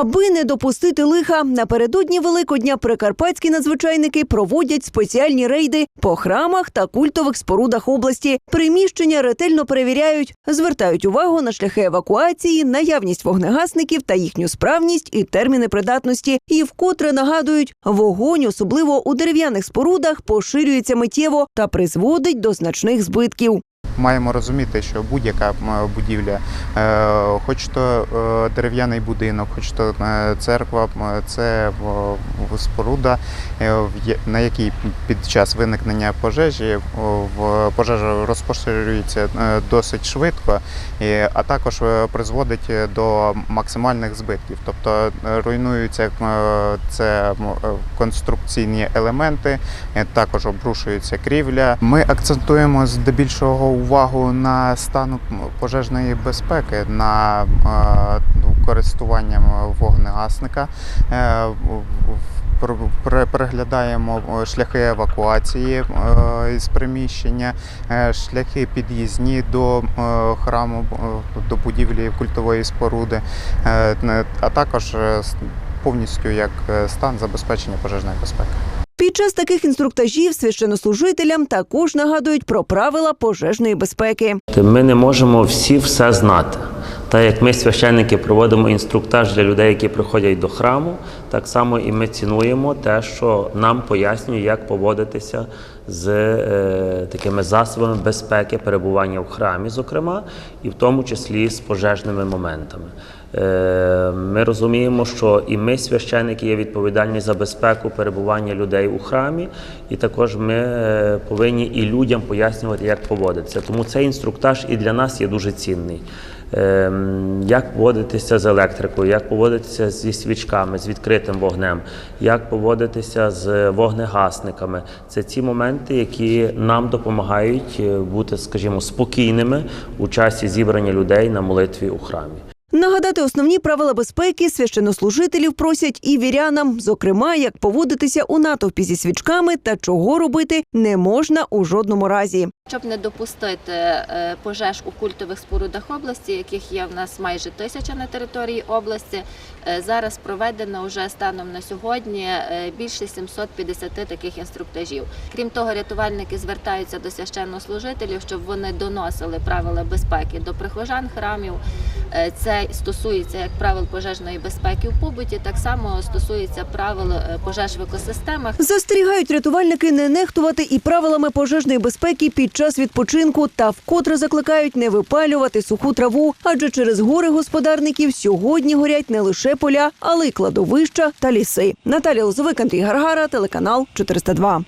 Аби не допустити лиха, напередодні Великодня прикарпатські надзвичайники проводять спеціальні рейди по храмах та культових спорудах області. Приміщення ретельно перевіряють, звертають увагу на шляхи евакуації, наявність вогнегасників та їхню справність і терміни придатності. І вкотре нагадують, вогонь, особливо у дерев'яних спорудах, поширюється миттєво та призводить до значних збитків. Маємо розуміти, що будь-яка будівля, е, хоч то е, дерев'яний будинок, хоч то е, церква, це споруда, е, на якій під час виникнення пожежі пожежа розпоширюється е, досить швидко, а також е, призводить до максимальних збитків. Тобто е, руйнуються е, це е, конструкційні елементи, е, також обрушується крівля. Ми акцентуємо здебільшого увагу на стан пожежної безпеки, на е, користуванням вогнегасника. Е, Переглядаємо е, шляхи евакуації із приміщення, шляхи під'їзні до храму, до будівлі культової споруди, а також повністю як стан забезпечення пожежної безпеки. Під час таких інструктажів священнослужителям також нагадують про правила пожежної безпеки. Ми не можемо всі все знати. Так як ми, священники, проводимо інструктаж для людей, які приходять до храму, так само і ми цінуємо те, що нам пояснює, як поводитися з е, такими засобами безпеки перебування в храмі, зокрема, і в тому числі з пожежними моментами. Е, Ми розуміємо, що і ми, священники, є відповідальні за безпеку перебування людей у храмі, і також ми е, повинні і людям пояснювати, як поводитися. Тому цей інструктаж і для нас є дуже цінний. Ем, Як поводитися з електрикою, як поводитися зі свічками, з відкритим вогнем, як поводитися з вогнегасниками. Це ті моменти, які нам допомагають е, бути, скажімо, спокійними у часі зібрання людей на молитві у храмі. Нагадати основні правила безпеки священнослужителів просять і вірянам, зокрема, як поводитися у натовпі зі свічками та чого робити не можна у жодному разі. Щоб не допустити е, пожеж у культових спорудах області, яких є в нас майже тисяча на території області, е, зараз проведено вже станом на сьогодні е, більше 750 таких інструктажів. Крім того, рятувальники звертаються до священнослужителів, щоб вони доносили правила безпеки до прихожан храмів. Е, Це стосується як правил пожежної безпеки в побуті, так само стосується правил е, пожеж в екосистемах. Застерігають рятувальники не нехтувати і правилами пожежної безпеки під час відпочинку та вкотре закликають не випалювати суху траву, адже через гори господарників сьогодні горять не лише поля, але й кладовища та ліси. Наталія Лозовик, Андрій Гаргара, телеканал 402.